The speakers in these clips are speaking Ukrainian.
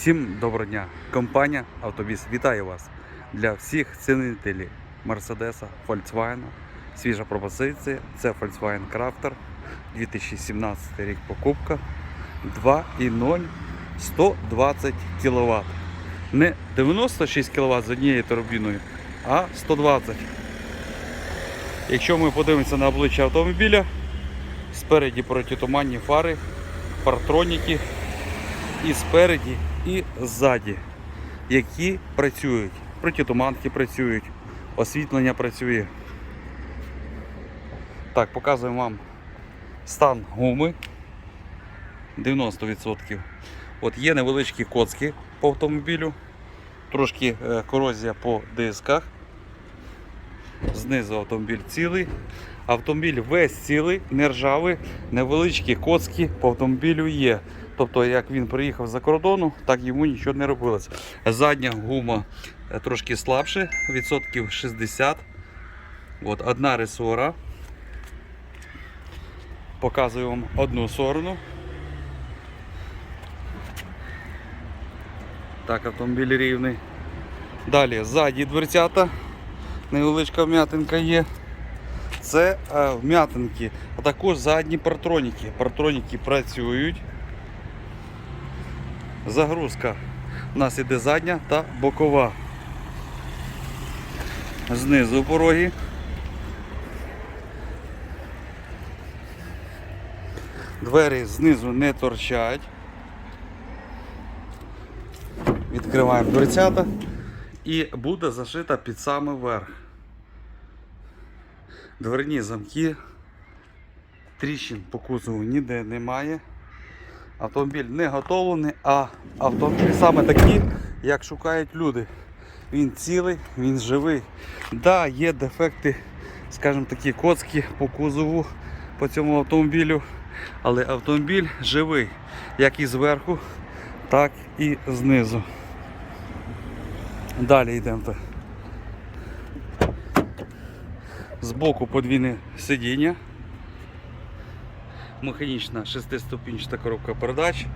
Всім доброго дня! Компанія Автобіс вітає вас для всіх цінителів Мерседеса, Volkswagen. Свіжа пропозиція. Це Volkswagen Crafter 2017 рік покупка 2.0 120 кВт. Не 96 кВт з однією турбіною, а 120. Якщо ми подивимося на обличчя автомобіля, спереді протитуманні фари, партроніки і спереді, і ззаді, які працюють. Протитуманки працюють, освітлення працює. Так, показуємо вам стан гуми 90%. От є невеличкі коцки по автомобілю, трошки е, корозія по дисках. Знизу автомобіль цілий. Автомобіль весь цілий, не ржавий, невеличкі коцки по автомобілю є. Тобто, як він приїхав за кордону, так йому нічого не робилося. Задня гума е, трошки слабше, відсотків 60. От, одна ресора. Показую вам одну сторону. Так, автомобіль рівний. Далі ззаді дверцята. Невеличка вм'ятинка є. Це е, вм'ятинки, а також задні партроніки. Партроніки працюють. Загрузка у нас іде задня та бокова. Знизу пороги. Двері знизу не торчать. Відкриваємо дверцята і буде зашита під самий верх. Дверні замки. Тріщин по кузову ніде немає. Автомобіль не готовлений, а автомобіль саме такий, як шукають люди. Він цілий, він живий. Да, є дефекти, скажімо такі, коцки по кузову по цьому автомобілю. Але автомобіль живий, як і зверху, так і знизу. Далі йдемо. Збоку подвійне сидіння. Механічна шестиступінчата коробка передач.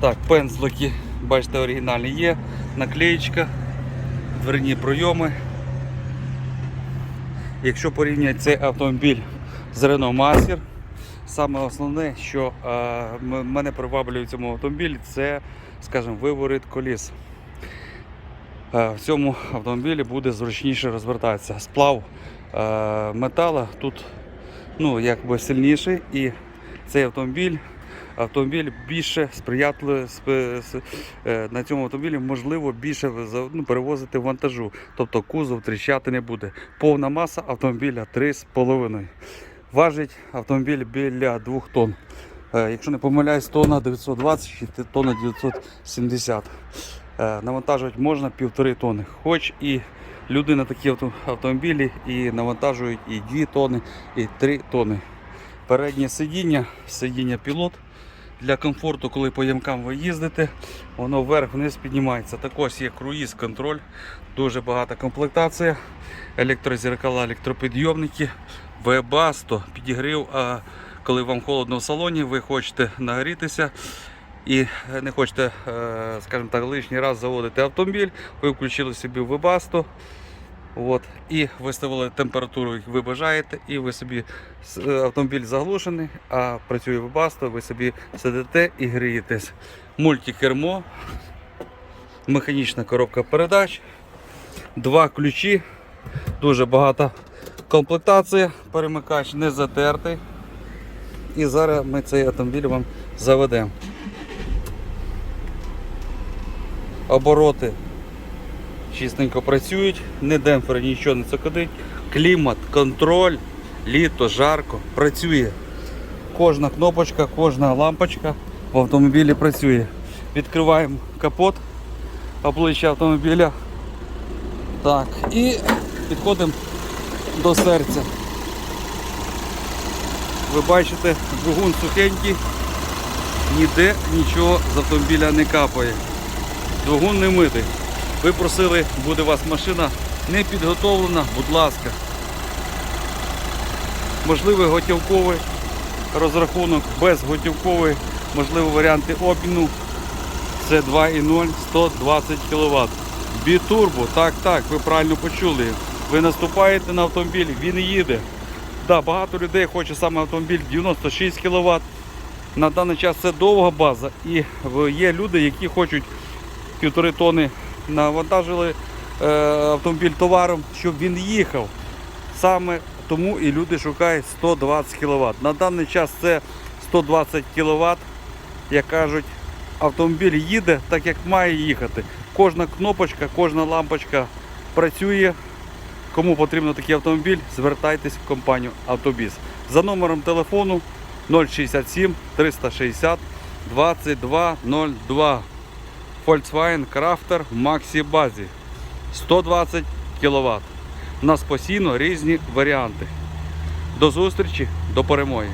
Так, пензлики, бачите, оригінальні є, наклеєчка, дверні пройоми. Якщо порівняти цей автомобіль з Renault Master, саме основне, що е, мене приваблює в цьому автомобілі, це, скажімо, виворит коліс. Е, В цьому автомобілі буде зручніше розвертатися. Сплав е, метала тут ну, якби сильніший і цей автомобіль. Автомобіль більше сприятливий спе- с- е, на цьому автомобілі можливо більше ну, перевозити вантажу, тобто кузов тріщати не буде. Повна маса автомобіля 3,5. Важить автомобіль біля 2 тонн. Е, Якщо не помиляюсь, тонна 920 чи тонна 970. Е, Навантажувати можна півтори тонни. Хоч і люди на такі автомобілі і навантажують і 2 тонни, і 3 тонни. Переднє сидіння, сидіння пілот. Для комфорту, коли по ямкам ви їздите, воно вверх-вниз піднімається. Також є круїз-контроль, дуже багата комплектація, електрозеркала, електропідйомники, вебасто, підігрів. А коли вам холодно в салоні, ви хочете нагрітися і не хочете, е, скажімо так, лишній раз заводити автомобіль, ви включили собі вебасто. От, і виставили температуру, яку ви бажаєте, і ви собі е, автомобіль заглушений, а працює вебасто, ви собі сидите і грієтесь. Мультикермо, механічна коробка передач, два ключі, дуже багата комплектація, перемикач не затертий. І зараз ми цей автомобіль вам заведемо. Обороти чистенько працюють, не демпфери, нічого не цокодить. Клімат, контроль, літо, жарко, працює. Кожна кнопочка, кожна лампочка в автомобілі працює. Відкриваємо капот обличчя автомобіля. Так, і підходимо до серця. Ви бачите, двигун сухенький, ніде нічого з автомобіля не капає. Двигун не митий. Ви просили, буде у вас машина не підготовлена, будь ласка. Можливий готівковий розрахунок, безготівковий, можливо варіанти обміну. Це 2.0 120 кВт. Бітурбо, так, так, ви правильно почули. Ви наступаєте на автомобіль, він їде. Да, багато людей хоче саме автомобіль 96 кВт. На даний час це довга база. І є люди, які хочуть півтори тони навантажили е, автомобіль товаром, щоб він їхав. Саме тому і люди шукають 120 кВт. На даний час це 120 кВт, як кажуть, автомобіль їде так, як має їхати. Кожна кнопочка, кожна лампочка працює. Кому потрібен такий автомобіль, звертайтесь в компанію Автобіс. За номером телефону 067 360 2202. Volkswagen Crafter в Maxi базі 120 кВт. У нас постійно різні варіанти. До зустрічі, до перемоги!